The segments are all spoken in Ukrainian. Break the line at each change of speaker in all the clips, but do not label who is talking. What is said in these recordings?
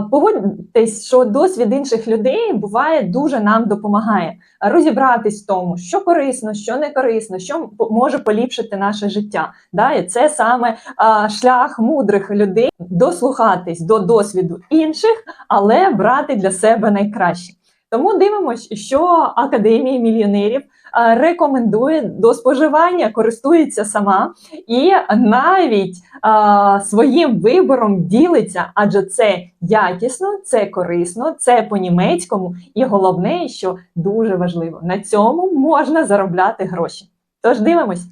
Погодьтесь, що досвід інших людей буває дуже нам допомагає розібратись в тому, що корисно, що не корисно, що може поліпшити наше життя. Да? І це саме а, шлях мудрих людей дослухатись до досвіду інших, але брати для себе найкраще. Тому дивимося, що Академія мільйонерів рекомендує до споживання, користується сама і навіть а, своїм вибором ділиться, адже це якісно, це корисно, це по-німецькому, і головне, що дуже важливо, на цьому можна заробляти гроші. Тож дивимось.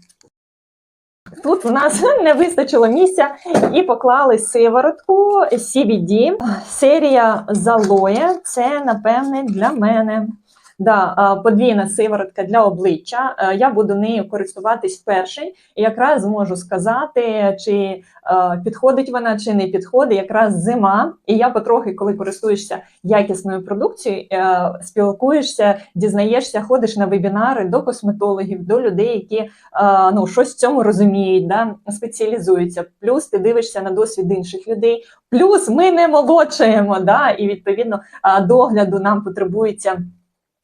Тут у нас не вистачило місця і поклали сиворотку CBD. Серія Залоє. Це, напевне, для мене. Да, подвійна сиворотка для обличчя. Е, Я буду нею користуватись вперше. І якраз зможу сказати, чи е, підходить вона, чи не підходить. Якраз зима. І я потрохи, коли користуєшся якісною продукцією, е, спілкуєшся, дізнаєшся, ходиш на вебінари до косметологів, до людей, які ну, щось в цьому розуміють, да, спеціалізуються. Плюс ти дивишся на досвід інших людей. Плюс ми не молодшаємо, да, і відповідно догляду нам потребується.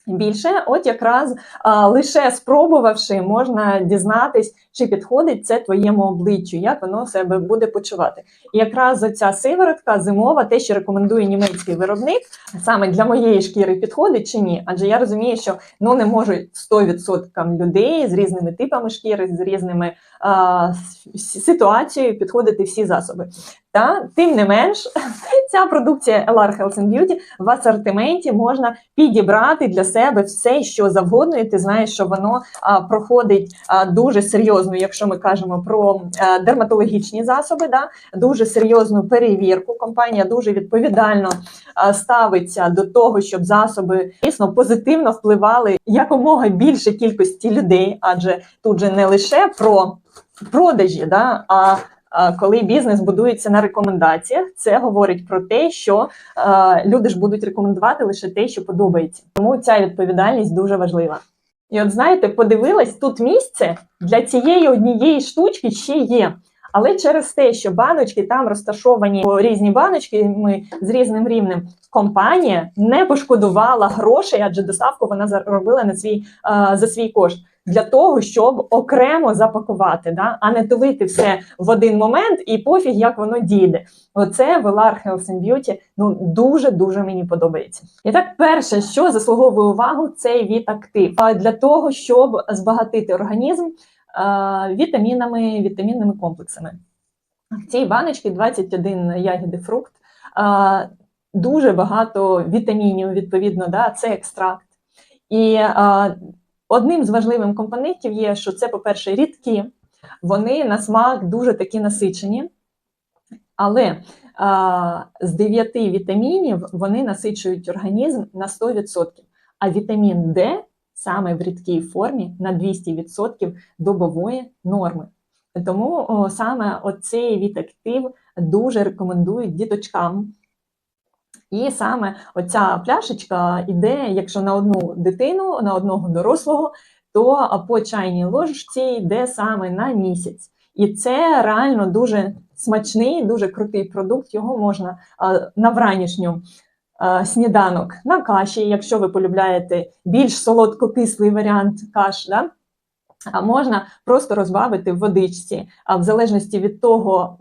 Більше, от якраз а, лише спробувавши, можна дізнатись, чи підходить це твоєму обличчю, як воно себе буде почувати. І якраз ця сиворотка зимова, те, що рекомендує німецький виробник, саме для моєї шкіри підходить чи ні? Адже я розумію, що ну не можуть 100% людей з різними типами шкіри, з різними а, ситуацією підходити всі засоби. Та тим не менш, ця продукція LR Health and Beauty в асортименті можна підібрати для себе все, що завгодно, і ти знаєш, що воно а, проходить а, дуже серйозну, якщо ми кажемо про а, дерматологічні засоби, да, дуже серйозну перевірку. Компанія дуже відповідально а, ставиться до того, щоб засоби дійсно позитивно впливали якомога більше кількості людей, адже тут же не лише про продажі, да, а, коли бізнес будується на рекомендаціях, це говорить про те, що люди ж будуть рекомендувати лише те, що подобається. Тому ця відповідальність дуже важлива. І от знаєте, подивилась, тут місце для цієї однієї штучки ще є. Але через те, що баночки там розташовані різні баночки, ми з різним рівнем, компанія не пошкодувала грошей, адже доставку вона заробила на свій за свій кошт для того, щоб окремо запакувати, да? а не тулити все в один момент і пофіг, як воно дійде. Оце Velar Health and Beauty ну дуже дуже мені подобається. І так, перше, що заслуговує увагу, це вітактив А для того, щоб збагатити організм е, вітамінами, вітамінними комплексами. В цій баночці 21 ягіди фрукт. е, Дуже багато вітамінів, відповідно, да, це екстракт. І е, одним з важливих компонентів є, що це, по-перше, рідкі, вони на смак дуже такі насичені, але а, з 9 вітамінів вони насичують організм на 100%, а вітамін Д саме в рідкій формі на 200% добової норми. Тому о, саме оцей вітактив дуже рекомендують діточкам. І саме оця пляшечка іде, якщо на одну дитину, на одного дорослого, то по чайній ложці йде саме на місяць. І це реально дуже смачний, дуже крутий продукт. Його можна на вранішню сніданок на каші, якщо ви полюбляєте більш солодко-кислий варіант каш, да? а можна просто розбавити в водичці, а в залежності від того.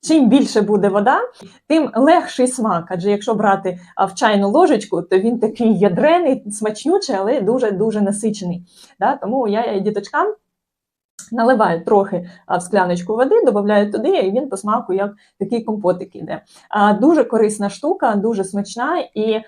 Чим більше буде вода, тим легший смак. Адже якщо брати в чайну ложечку, то він такий ядрений, смачнючий, але дуже-дуже насичений. Да? Тому я діточкам наливаю трохи в скляночку води, додаю туди, і він по смаку як такий компотик іде. Дуже корисна штука, дуже смачна і.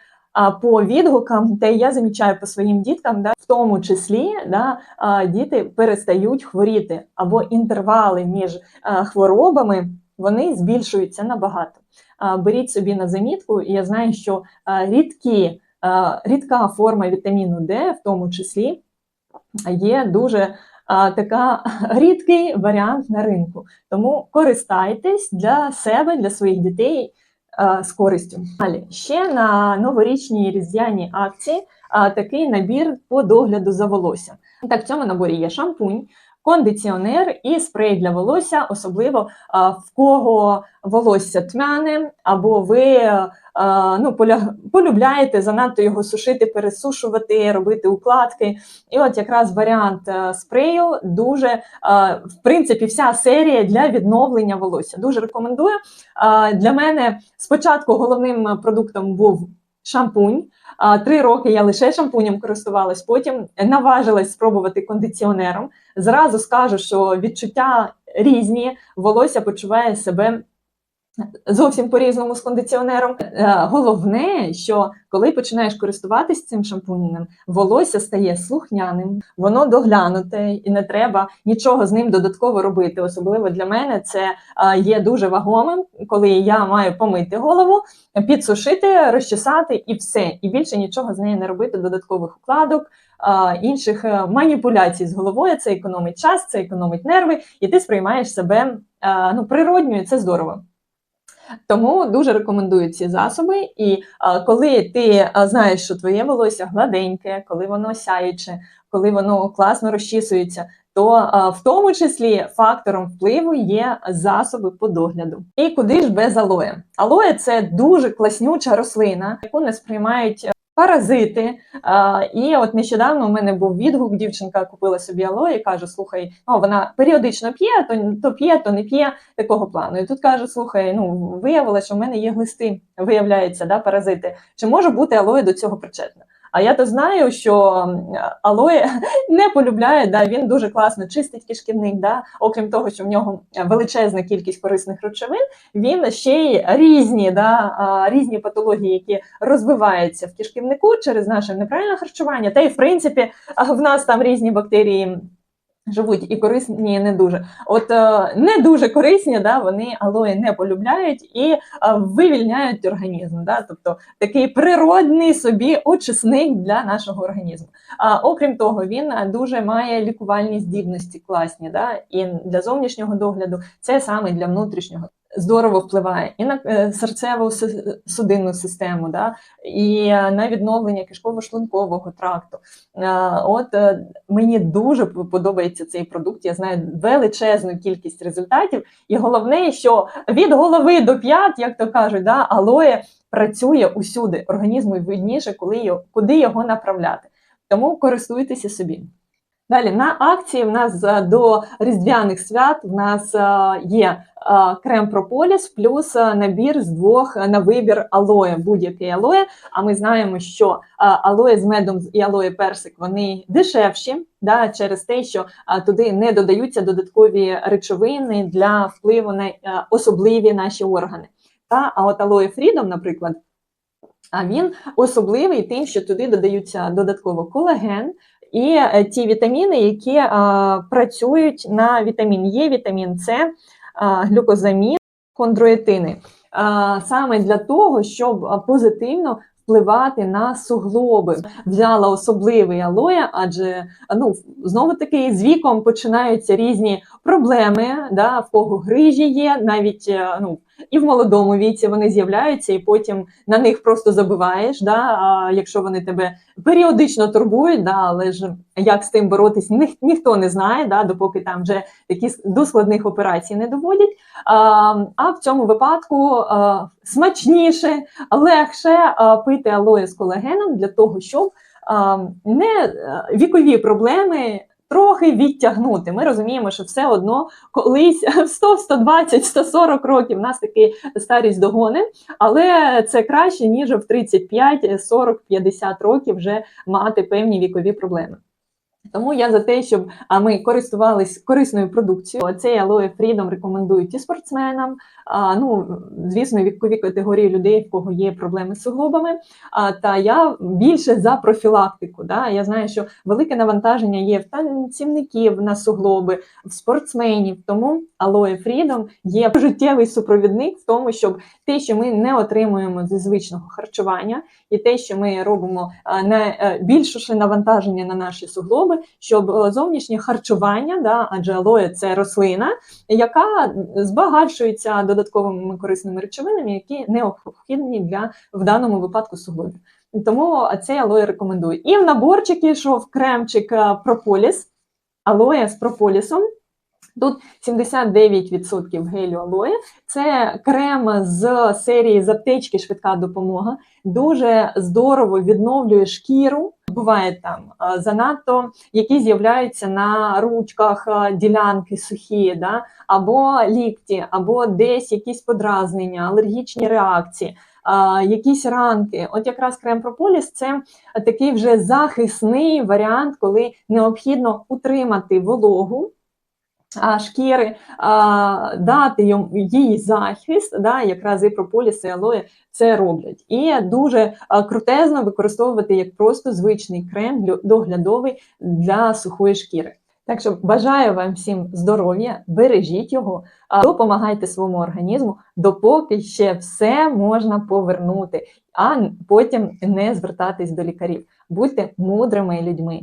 По відгукам, те я замічаю по своїм діткам, да, в тому числі да, діти перестають хворіти або інтервали між хворобами вони збільшуються набагато. Беріть собі на замітку, і я знаю, що рідкі, рідка форма вітаміну Д, в тому числі, є дуже така рідкий варіант на ринку. Тому користайтесь для себе, для своїх дітей з користю. Далі ще на новорічній різдвяній акції такий набір по догляду за волоссям. Так, в цьому наборі є шампунь, кондиціонер і спрей для волосся, особливо в кого волосся тьмяне, або ви ну, полюбляєте занадто його сушити, пересушувати, робити укладки. І от якраз варіант е, спрею дуже, в принципі, вся серія для відновлення волосся. Дуже рекомендую. Для мене спочатку головним продуктом був шампунь. Три роки я лише шампунем користувалась, потім наважилась спробувати кондиціонером. Зразу скажу, що відчуття різні, волосся почуває себе зовсім по-різному з кондиціонером. Е, Головне, що коли починаєш користуватись цим шампунем, волосся стає слухняним, воно доглянуте, і не треба нічого з ним додатково робити. Особливо для мене це е, є дуже вагомим, коли я маю помити голову, підсушити, розчесати і все. І більше нічого з нею не робити, додаткових укладок. е, Інших маніпуляцій з головою це економить час, це економить нерви, і ти сприймаєш себе ну, природньо, і це здорово. Тому дуже рекомендую ці засоби. І а, коли ти а, знаєш, що твоє волосся гладеньке, коли воно сяюче, коли воно класно розчісується, то а, в тому числі фактором впливу є засоби по догляду. І куди ж без алоє? Алоє це дуже класнюча рослина, яку не сприймають. Паразити, а, і от нещодавно у мене був відгук. Дівчинка купила собі алої, каже: слухай, ну вона періодично п'є, то, то п'є, то не п'є такого плану. І тут каже: слухай, ну виявилося, що в мене є глисти, виявляється, да, паразити. Чи може бути алоє до цього причетне? А я то знаю, що алоє не полюбляє, да, він дуже класно чистить кишківник. Да, окрім того, що в нього величезна кількість корисних речовин, він ще й різні, да, різні патології, які розвиваються в кишківнику через наше неправильне харчування. Та й в принципі в нас там різні бактерії живуть і корисні, і не дуже. От е, не дуже корисні, да, вони алої не полюбляють і е, вивільняють організм. Да, тобто такий природний собі очисник для нашого організму. А окрім того, він дуже має лікувальні здібності класні. Да, і для зовнішнього догляду це саме для внутрішнього. Здорово впливає і на е, серцево судинну систему, да, і е, на відновлення кишково-шлункового тракту. Е, От мені дуже подобається цей продукт. Я знаю величезну кількість результатів. І головне, що від голови до п'ят, як то кажуть, да, алоє працює усюди. Організму видніше, коли його, куди його направляти. Тому користуйтеся собі. Далі на акції в нас е, до різдвяних свят в нас е, є е, крем прополіс плюс набір з двох на вибір алоє, будь-який алоє. А ми знаємо, що алоє з медом і алоє персик вони дешевші, да, через те, що туди не додаються додаткові речовини для впливу на особливі наші органи. Та, а от алоє Freedom, наприклад, а він особливий тим, що туди додаються додатково колаген і е, ті вітаміни, які працюють на вітамін Е, вітамін С, глюкозамін, хондроїтини. Саме для того, щоб позитивно впливати на суглоби. Взяла особливий алоє, адже ну знову таки з віком починаються різні проблеми, да, в кого грижі є, навіть е, ну. І в молодому віці вони з'являються, і потім на них просто забуваєш, да, якщо вони тебе періодично турбують, да, але ж як з тим боротись, ніх, ніхто не знає, да, допоки там вже такі до складних операцій не доводять. А, а в цьому випадку а, смачніше, легше а, пити алоє з колагеном для того, щоб а, не вікові проблеми трохи відтягнути. Ми розуміємо, що все одно колись в 100, 120, 140 років нас таки старість догони, але це краще, ніж в 35, 40, 50 років вже мати певні вікові проблеми. Тому я за те, щоб а, ми користувались корисною продукцією. Цей Aloe Freedom рекомендують і спортсменам. А, ну, звісно, вікові категорії людей, в кого є проблеми з суглобами. А, та я більше за профілактику. Да? Я знаю, що велике навантаження є в танцівників на суглоби, в спортсменів. Тому Aloe Freedom є життєвий супровідник в тому, щоб те, що ми не отримуємо зі звичного харчування, і те, що ми робимо не більше навантаження на наші суглоби, щоб е, зовнішнє харчування, да, адже алоє це рослина, яка збагачується додатковими корисними речовинами, які необхідні для в даному випадку суглобів. Тому цей алоє рекомендую. І в наборчик йшов кремчик е, прополіс. алоє з прополісом. Тут 79% гелю алоє. Це крем з серії з швидка допомога. Дуже здорово відновлює шкіру. Буває там е, занадто, які з'являються на ручках е, ділянки сухі, да? або лікті, або десь якісь подразнення, алергічні реакції. Якісь ранки, от якраз крем прополіс це такий вже захисний варіант, коли необхідно утримати вологу шкіри, а, дати йому їй захист, да, якраз і прополіс, і алоє це роблять. І дуже крутезно використовувати як просто звичний крем доглядовий для сухої шкіри. Так що бажаю вам всім здоров'я, бережіть його, допомагайте своєму організму, допоки ще все можна повернути, а потім не звертатись до лікарів. Будьте мудрими людьми.